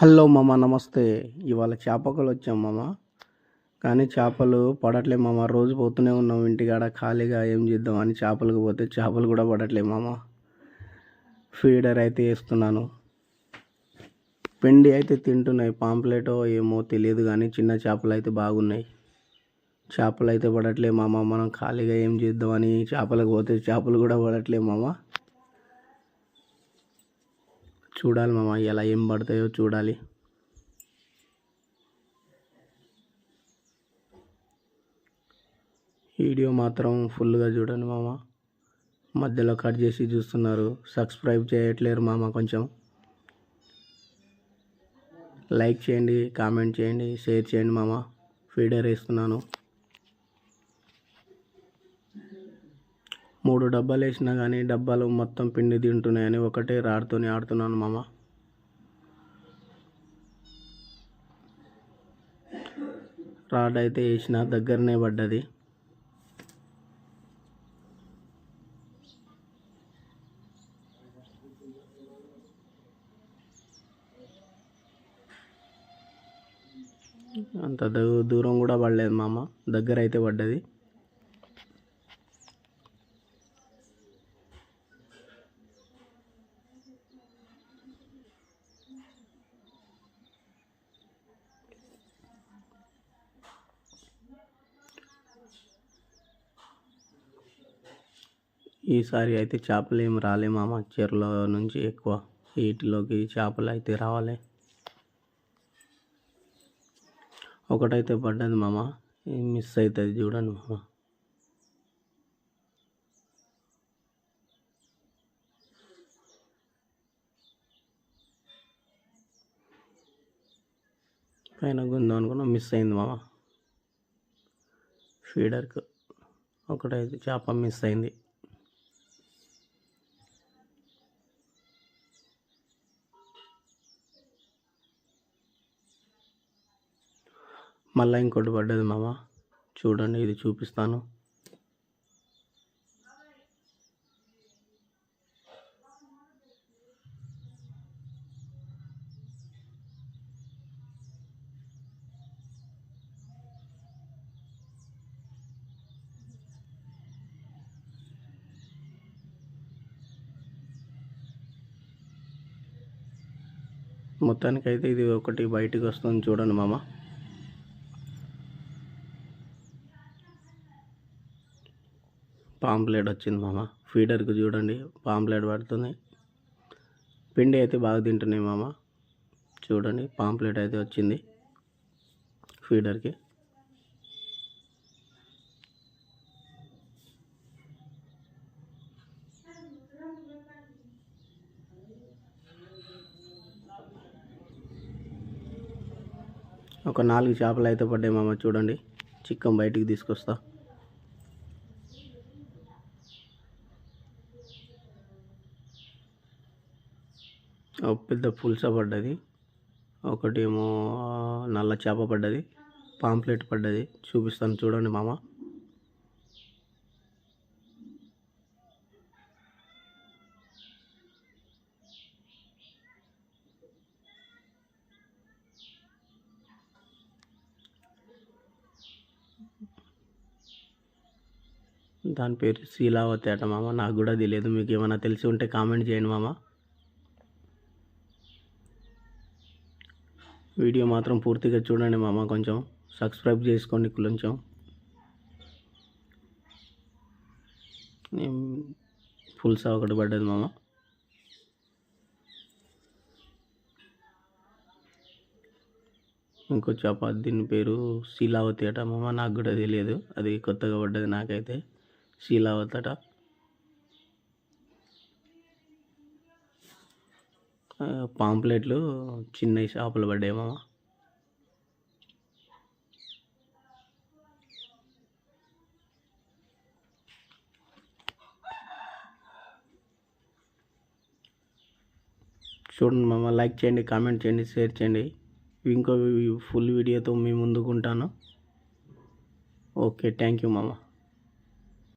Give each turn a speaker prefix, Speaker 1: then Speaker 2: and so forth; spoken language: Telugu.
Speaker 1: హలో మామ నమస్తే. ఇవాళ చేపకలు వచ్చాం మామ. కానీ చేపలు పడట్లే మామ. రోజు పోతూనే ఉన్నాం ఇంటికాడ ఖాళీగా ఏం చేద్దాం అని చేపలకు పోతే చేపలు కూడా పడట్లే మామ. ఫీడర్ అయితే వేస్తున్నాను. పిండి అయితే తింటున్నాయి. పాంప్లెటో ఏమో తెలియదు కానీ చిన్న చేపలు అయితే బాగున్నాయి. చేపలు అయితే పడట్లే మామ. మనం ఖాళీగా ఏం చేద్దామని చేపలకు పోతే చేపలు కూడా పడట్లే మామ. చూడాలి మామ ఎలా ఏం పడతాయో చూడాలి. వీడియో మాత్రం ఫుల్గా చూడండి మామ. మధ్యలో కట్ చేసి చూస్తున్నారు. సబ్స్క్రైబ్ చేయట్లేరు మామ కొంచెం. లైక్ చేయండి కామెంట్ చేయండి షేర్ చేయండి మామ. ఫీడర్ వేస్తున్నాను. మూడు డబ్బాలు వేసినా కానీ డబ్బాలు మొత్తం పిండి తింటున్నాయని ఒకటే రాడుతోని ఆడుతున్నాను మామ. రాడ్ అయితే వేసిన దగ్గరనే పడ్డది. అంత దూ- దూరం కూడా పడలేదు మామ. దగ్గర అయితే పడ్డది. ఈసారి అయితే చేపలు ఏం రాలే మామ. చెరువులో నుంచి ఎక్కువ వీటిలోకి చేపలు అయితే రావాలి. ఒకటైతే పడ్డది మామ. మిస్ అవుతుంది చూడండి మామ. పైన గుందాం అనుకున్నా మిస్ అయింది మామ. ఫీడర్కు ఒకటైతే చేప మిస్ అయింది. మళ్ళీ ఇంకోటి పడ్డది మామ. చూడండి ఇది చూపిస్తాను. మొత్తానికైతే ఇది ఒకటి బయటికి వస్తుంది చూడండి మామ. పాంప్లెట్ వచ్చింది మామ. ఫీడర్కి చూడండి పాంప్లెట్ పడుతుంది. పిండి అయితే బాగా తింటున్నాయి మామ. చూడండి పాంప్లెట్ అయితే వచ్చింది ఫీడర్కి. ఒక నాలుగు చేపలు అయితే పడ్డాయి మామ చూడండి. చిక్కం బయటికి తీసుకొస్తా. పెద్ద పుల్స పడ్డది. ఒకటేమో నల్ల చేప పడ్డది. పాంప్లెట్ పడ్డది. చూపిస్తాను చూడండి మామ. దాని పేరు శీలావతి అట మామ. నాకు కూడా తెలియదు. మీకు ఏమైనా తెలిసి ఉంటే కామెంట్ చేయండి మామ. వీడియో మాత్రం పూర్తిగా చూడండి మామ కొంచెం సబ్స్క్రైబ్ చేసుకోండి కొంచెం. పుల్సా ఒకటి పడ్డది మామ. ఇంకో చేప దీని పేరు శీలావతి అట మామ నాకు కూడా తెలియదు. అది కొత్తగా పడ్డది నాకైతే. శీలావతి అట. పాంప్లెట్లు చిన్న షాపులు పడ్డాయి మామ. చూడండి మామ లైక్ చేయండి కామెంట్ చేయండి షేర్ చేయండి. ఇంకో ఫుల్ వీడియోతో మీ ముందుకు ఉంటాను ఓకే థ్యాంక్ యూ మామ.